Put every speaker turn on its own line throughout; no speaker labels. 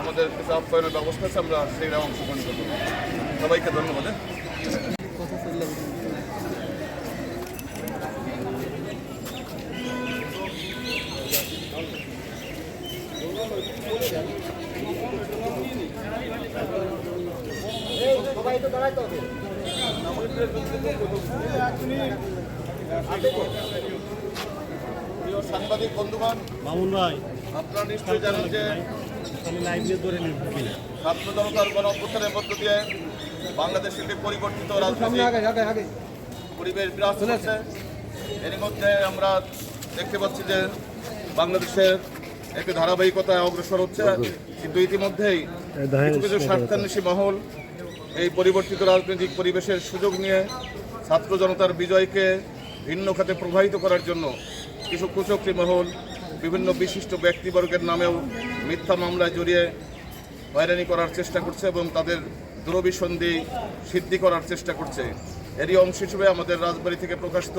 আমাদের কিছু আপ্যায়নের ব্যবস্থা আছে আমরা সেইটা অংশগ্রহণ করব সবাইকে ধন্যবাদ হ্যাঁ। প্রিয় সাংবাদিক বন্ধুগণ
মামুন ভাই
আপনারা নিশ্চয়ই জানেন যে ছাত্র জনতার গণ অভ্যুত্থানের মধ্য দিয়ে বাংলাদেশের একটি পরিবর্তিত রাজনৈতিক পরিবেশ বিরাজ করছে। এর মধ্যে আমরা দেখতে পাচ্ছি যে বাংলাদেশের একটি ধারাবাহিকতায় অগ্রসর হচ্ছে। কিন্তু ইতিমধ্যেই কিছু কিছু স্বার্থান্বেষী মহল এই পরিবর্তিত রাজনৈতিক পরিবেশের সুযোগ নিয়ে ছাত্র জনতার বিজয়কে ভিন্ন খাতে প্রবাহিত করার জন্য কিছু কুচক্রী মহল, বিভিন্ন বিশিষ্ট ব্যক্তিবর্গের নামেও মিথ্যা মামলায় জড়িয়ে হয়রানি করার চেষ্টা করছে এবং তাদের দুরভিসন্ধি সিদ্ধি করার চেষ্টা করছে। এরই অংশ হিসেবে আমাদের রাজবাড়ি থেকে প্রকাশিত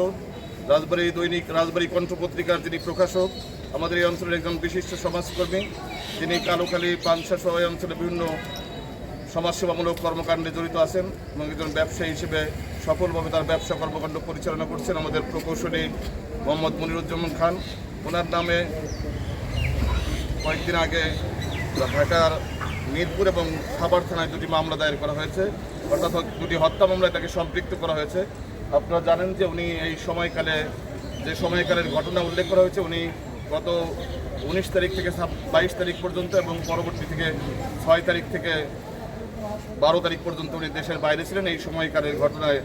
রাজবাড়ী দৈনিক রাজবাড়ী কণ্ঠ পত্রিকার যিনি প্রকাশক, আমাদের এই অঞ্চলের একজন বিশিষ্ট সমাজকর্মী, তিনি কালোখালী পাংশা সহ এই অঞ্চলের বিভিন্ন সমাজসেবামূলক কর্মকাণ্ডে জড়িত আছেন এবং একজন ব্যবসায়ী হিসেবে সফলভাবে তার ব্যবসা কর্মকাণ্ড পরিচালনা করছেন আমাদের প্রকৌশলী মোহাম্মদ মনিরুজ্জামান খান। ওনার নামে কয়েকদিন আগে ঢাকার মিরপুর এবং খাবার থানায় দুটি মামলা দায়ের করা হয়েছে। অর্থাৎ দুটি হত্যা মামলায় তাকে সম্পৃক্ত করা হয়েছে। আপনারা জানেন যে উনি এই সময়কালে, যে সময়কালের ঘটনা উল্লেখ করা হয়েছে, উনি গত উনিশ তারিখ থেকে বাইশ তারিখ পর্যন্ত এবং পরবর্তী থেকে ছয় তারিখ থেকে বারো তারিখ পর্যন্ত উনি দেশের বাইরে ছিলেন। এই সময়কালের ঘটনায়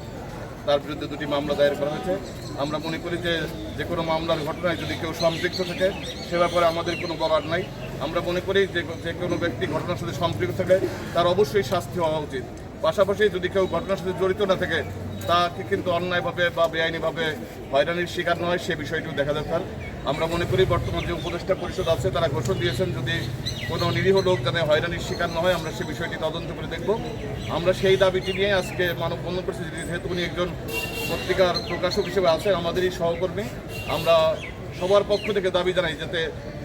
তার বিরুদ্ধে দুটি মামলা দায়ের করা হয়েছে। আমরা মনে করি যে যে কোনো মামলার ঘটনায় যদি কেউ সম্পৃক্ত থাকে, সে ব্যাপারে আমাদের কোনো বলার নাই। আমরা মনে করি যে যে কোনো ব্যক্তি ঘটনার সাথে সম্পৃক্ত থাকে, তার অবশ্যই শাস্তি হওয়া উচিত। পাশাপাশি যদি কেউ ঘটনার সাথে জড়িত না থাকে, তাকে কিন্তু অন্যায়ভাবে বা বেআইনিভাবে হয়রানির শিকার নয়, সে বিষয়টিও দেখা দরকার। আমরা মনে করি বর্তমান যে উপদেষ্টা পরিষদ আছে, তারা ঘোষণা দিয়েছেন যদি কোনো নিরীহ লোক যেন হয়রানির শিকার না হয়, আমরা সে বিষয়টি তদন্ত করে দেখব। আমরা সেই দাবিটি নিয়ে আজকে মানব মানববন্ধন করছি যেহেতু উনি একজন পত্রিকার প্রকাশক হিসেবে আছেন আমাদেরই সহকর্মী, আমরা সবার পক্ষ থেকে দাবি জানাই যাতে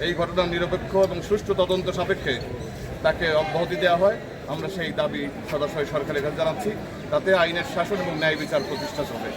এই ঘটনার নিরপেক্ষ এবং সুষ্ঠু তদন্ত সাপেক্ষে তাকে অব্যাহতি দেওয়া হয়। আমরা সেই দাবি সদাশয় সরকারের কাছে জানাচ্ছি। তাতে আইনের শাসন এবং ন্যায় বিচার প্রতিষ্ঠা চলে